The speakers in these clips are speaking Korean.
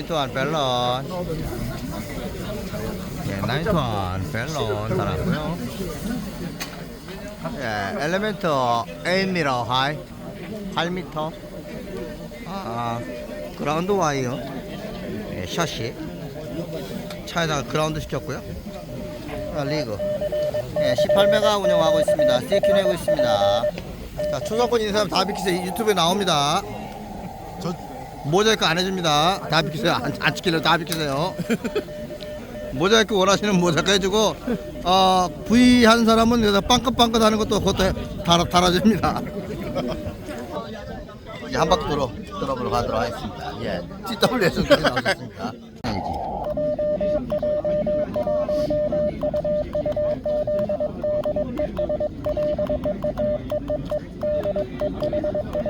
나인투원 벨런. 예, 나인투원 벨런 달았고요. 예, 엘리멘트 8m 하이 8m. 아, 그라운드 와이어. 예, 샷시. 차에다가 그라운드 시켰고요. 아, 리그. 예, 18메가 운영하고 있습니다. CQ 내고 있습니다. 자, 초상권 있는 사람 다 비키세요. 유튜브에 나옵니다. 저 모자이크 안 해줍니다. 다 비키세요. 안, 안 찍히려 다 비키세요. 모자이크 원하시는 모자이크 해주고 어, V 한 사람은 여기다 빵긋빵긋 하는 것도 그것도 해- 달아, 달아줍니다. 이제 한 바퀴 돌아 돌아보러 가도록 하겠습니다. 예, GW에서 나오셨습니다.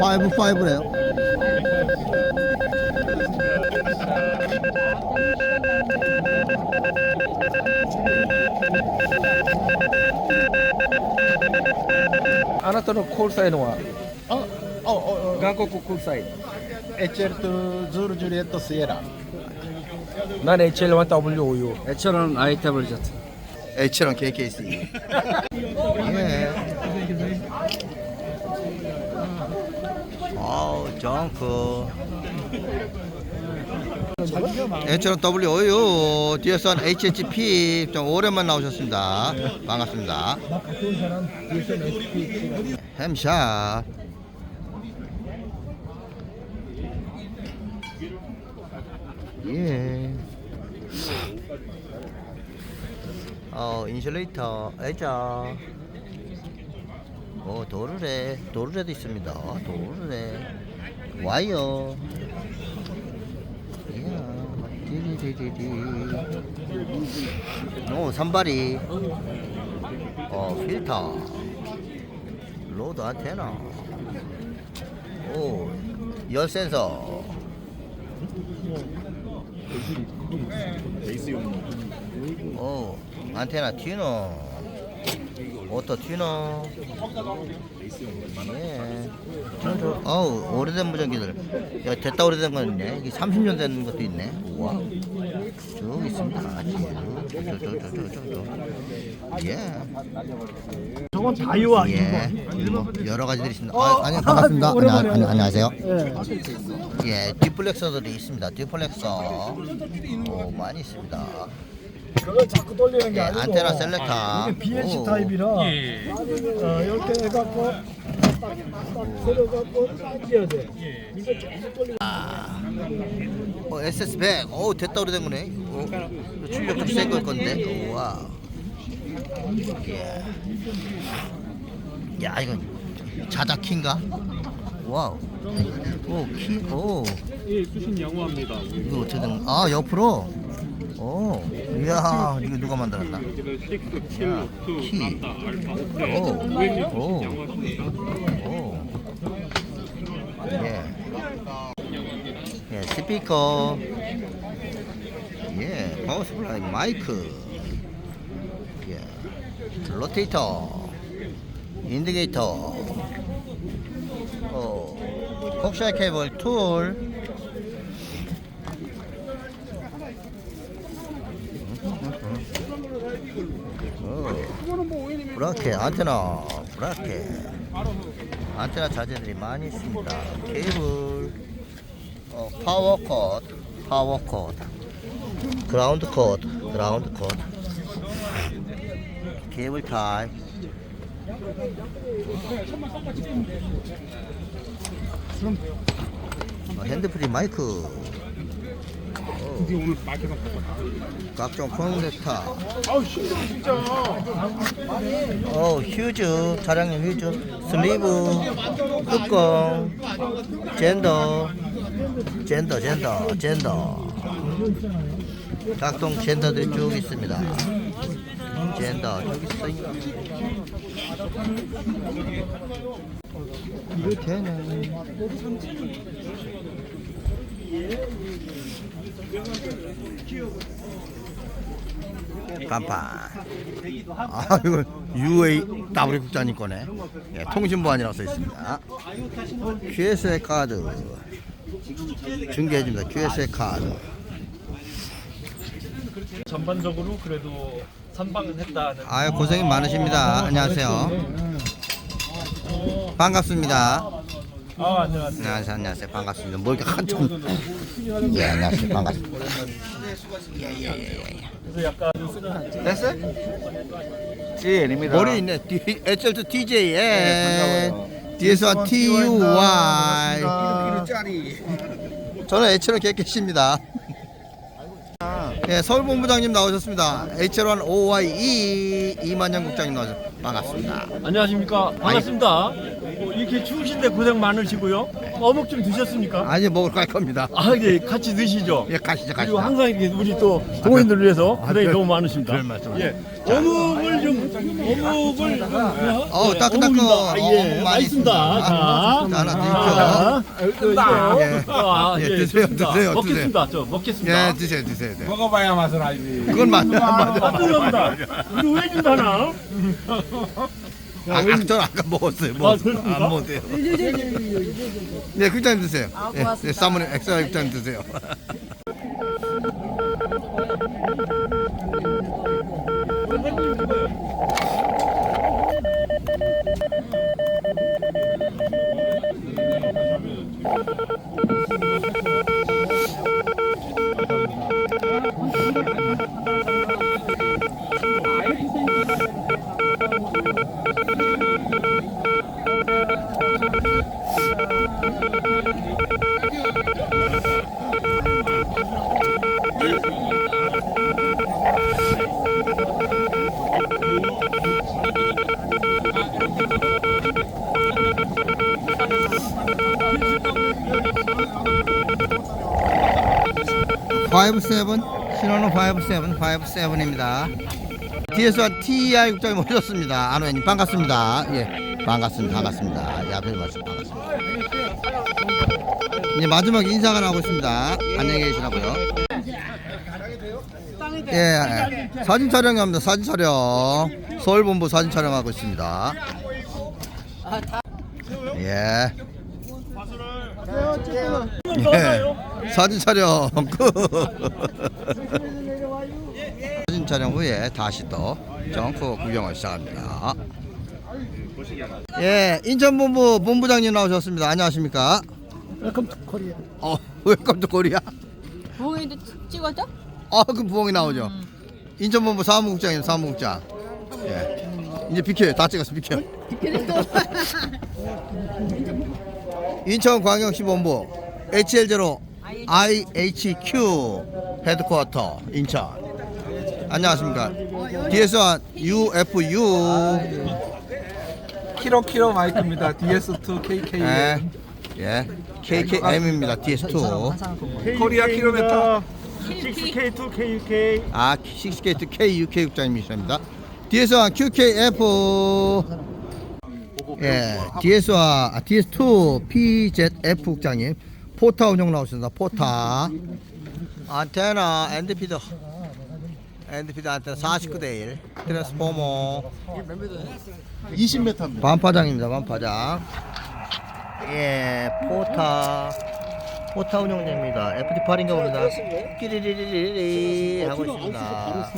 5、5だよ。あなたのコールサイドは韓国コールサイドエチェルト、ズール、ジュリエット、シエラ。 난 HL1 WOU 애처럼 아이템을 줬어. H랑 KKC. 예. 아우, 정크. H랑 WOU, 뒤에선 HHP 좀 오랜만 나오셨습니다. 반갑습니다. 햄샷. 예. 어 인슐레이터 애자 어 도르래 도르래도 있습니다. 도르래 와이어. 이야 디디디디디. 오 산발이. 어 필터. 로드 안테나. 오 열 센서 오 안테나 튜너 오토. 저, 저, 어우 오래된 무전기들. 야 됐다 오래된 거 있네. 이게 30년 된 것도 있네. 우와 쭉 있습니다 저저저저저예 저건 다이와 예, 뭐 여러 가지들이 있습니다. 아, 아니 반갑습니다. 안녕, 안녕, 안녕하세요. 예, 디플렉서들이 있습니다. 디플렉서 오 많이 있습니다. 그걸 자꾸 돌리는 게 예, 아니고 안테나 셀렉터. 이게 BH 오. 타입이라 어, 이렇게 해갖고 돌리고 어, SS100. 오 됐다 오래된 거네. 오, 출력 좀 센 걸 건데. 우와. 예. 야 이건 자자키인가? 와우. 오 키. 오. 예, 수신 양호합니다. 이거 어떻게? 거? 아 옆으로. 오. 이야 이거 누가 만들었나? 여기는 6, 7, 야, 2, 키. 오. 오. 오. 예. 예, 스피커. 예, 파워 스플라이 마이크. 예. 로테이터. 인디게이터. 어. 콕샤 케이블 툴. 어. 브라켓 안테나 브라켓 안테나 자재들이 많이 있습니다. 케이블. 어, 파워 컷 파워 컷. 그라운드 컷 그라운드 컷. 케이블 타입 어, 핸드프리 마이크 드디어 오늘 마이크가 각종 폰데타. 아우 힘들어 진짜. 어 휴즈 차량용 휴즈 슬리브 뚜껑 젠더 젠더 젠더 젠더. 각종 젠더들이 쭉 있습니다. 젠더 쭉 있어요 이렇게는 간판 아 이거 UAW 국장님 거네. 예, 통신보안이라고 써 있습니다. QSA 카드. 중개해줍니다. QSA 카드. 전반적으로 그래도 선방은 했다는 아유 고생이 많으십니다. 안녕하세요. 반갑습니다 아 안녕하세요. 안녕하세요 안녕하세요. 반갑습니다. 뭐 이렇게 한참 예 안녕하세요. 반갑습니다. 예 예예예. 그래서 약간 됐어? 찌입니다. 머리 있네. D, HL2 TJ 에. 뒤에서 TUY 짜리. 저는 HL 개캐시입니다. 예, 서울 본부장님 나오셨습니다. HL1 OYE 이만영 국장님 나오셨습니다 반갑습니다. 안녕하십니까? 반갑습니다. 뭐 이렇게 추우신데 고생 많으시고요 어묵 좀 드셨습니까? 아니 먹을 갈 겁니다 아 예 같이 드시죠 예 가시죠 그리고 가시죠 항상 이렇게 우리 또 동호인들을 위해서 아, 고생이 별- 너무 많으십니다 별 말씀. 예 어묵을 좀 어묵을 어, 예, 따끈따끈. 어묵입니다. 예 어묵 많이 맛있습니다 있습니다. 자 자, 하나 자, 드십시오. 어, 예. 아, 예, 예, 드세요, 좋습니다. 드세요, 먹겠습니다 저 먹겠습니다 예 드세요 드세요 네. 먹어봐야 맛을 알지. 그건 맞아 맞아 아, 뜨거운다. 우리 왜 준다나? 아, 아, 저는 아까 먹었어요. 뭐, 아, 그렇습니까? 안 먹었어요. 네 국장님 드세요. 예, 네, 사모님 엑스라 국장님 드세요 파이브 세븐 신호는 파이브 세븐 파이브 세븐입니다. 뒤에서 TI 국장님 오셨습니다. 안호연님 반갑습니다. 예, 반갑습니다. 반갑습니다. 예, 앞에 말씀 반갑습니다. 이제 마지막 인사가 나오고 있습니다. 안녕히 계시라고요. 예, 예. 사진 촬영합니다. 사진 촬영. 서울본부 사진 촬영하고 있습니다. 예. 예. 사진 촬영 끝. 사진 촬영 후에 다시 또 정프 구경을 시작합니다. 예, 인천본부 본부장님 나오셨습니다. 안녕하십니까? 웰컴 투 코리아. 어, 웰컴 투 코리아. 부엉이도 찍어줘? 아, 그 부엉이 나오죠. 인천본부 사무국장님, 사무국장. 예. 이제 비켜요. 다 찍었어, 비켜. 인천광역시 본부 HL0 IHQ 헤드쿼터 인천. 안녕하십니까. 뒤에서 UFU 키로 키로 마이크입니다. DS2 KK. 예, 예. KKM입니다. DS2. 코리아 킬로미터. 6K2 KUK. 아, 6K KUK 국장님이십니다. 뒤에서 QKF 예, DS와 아, DS2 PZF 국장님 포타 운영 나오셨습니다. 포타 안테나 엔드피드 엔드피드 안테나 49대 1 트랜스포머 20m. 반파장입니다. 반파장 예, 포타 포타 운영됩니다. FD8인가 봅니다. 끼리리리리 하고 있습니다.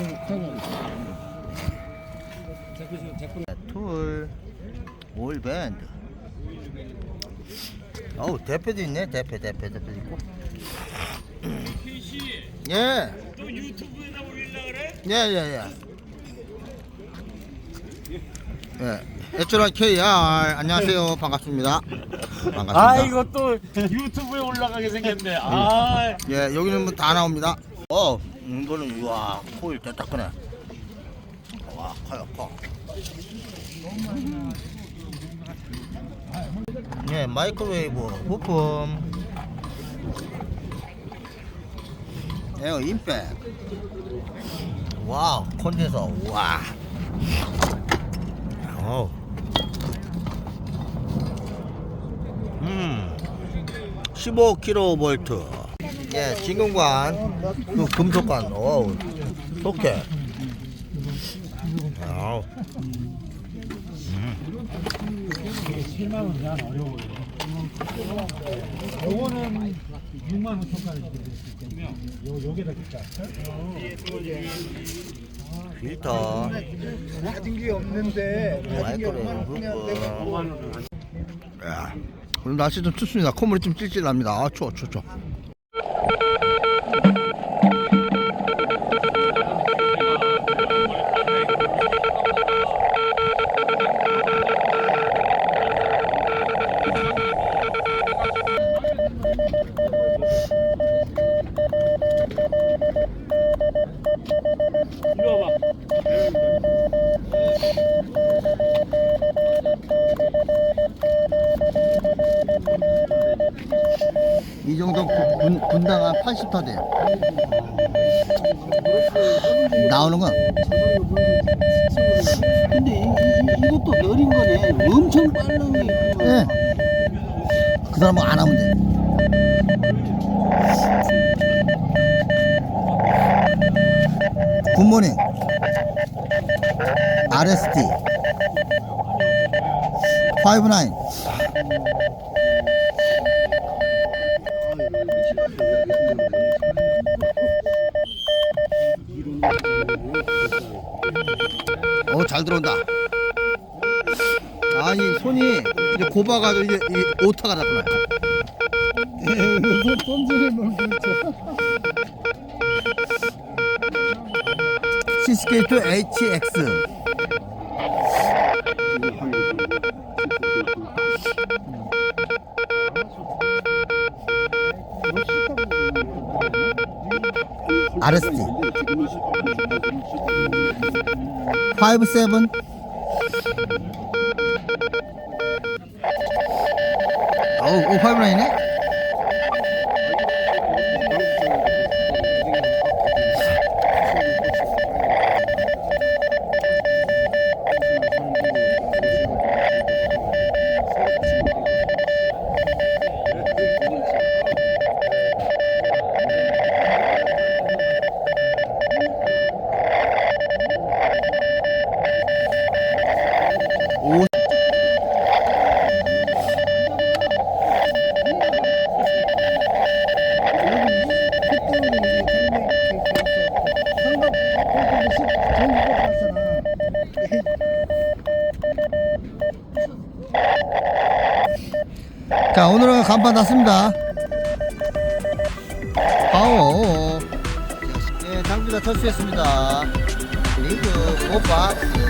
툴 오일 밴드. 어우 대패도 있네 대패 대패 대패 있고. 예. 또 유튜브에다 올리려 그래? 예예 예. 예. 에초라 KR 안녕하세요 반갑습니다. 반갑습니다. 아 이거 또 유튜브에 올라가게 생겼네. 아 예 여기는 뭐 다 나옵니다. 어 이거는 우와 코일 됐다 크네. 와 커요 커. 예 마이크로웨이브 부품. 에어 임팩. 와우 콘덴서 와. 어우. 음. 15kV. 예, 진공관, 그 금속관, 어우, 소켓. 아우. 요거는 6만 원 초과를 드리겠습니다. 요 요게다 진짜. 필터. 가진 게 없는데 마이크로웨이브 부품. 야, 오늘 날씨 좀 춥습니다. 콧물이 좀 찔찔합니다. 아, 추워, 추워, 추워. 180도 돼요. 나오는 거. 근데 이, 것도 열인 거네. 엄청 빠른 게. 있구만. 그 사람은 뭐 안 하면 돼. 굿모닝. RST. 59. 어, 잘 들어온다. 아니, 손이 이제 곱아가지고 이게 이 오타가 났구나. 손질을. 시스케이트 HX. RST 57어 우오 파이브 라인이 자 오늘은 간판 났습니다. 파워. 예, 장비가 철수했습니다. 리그 오박스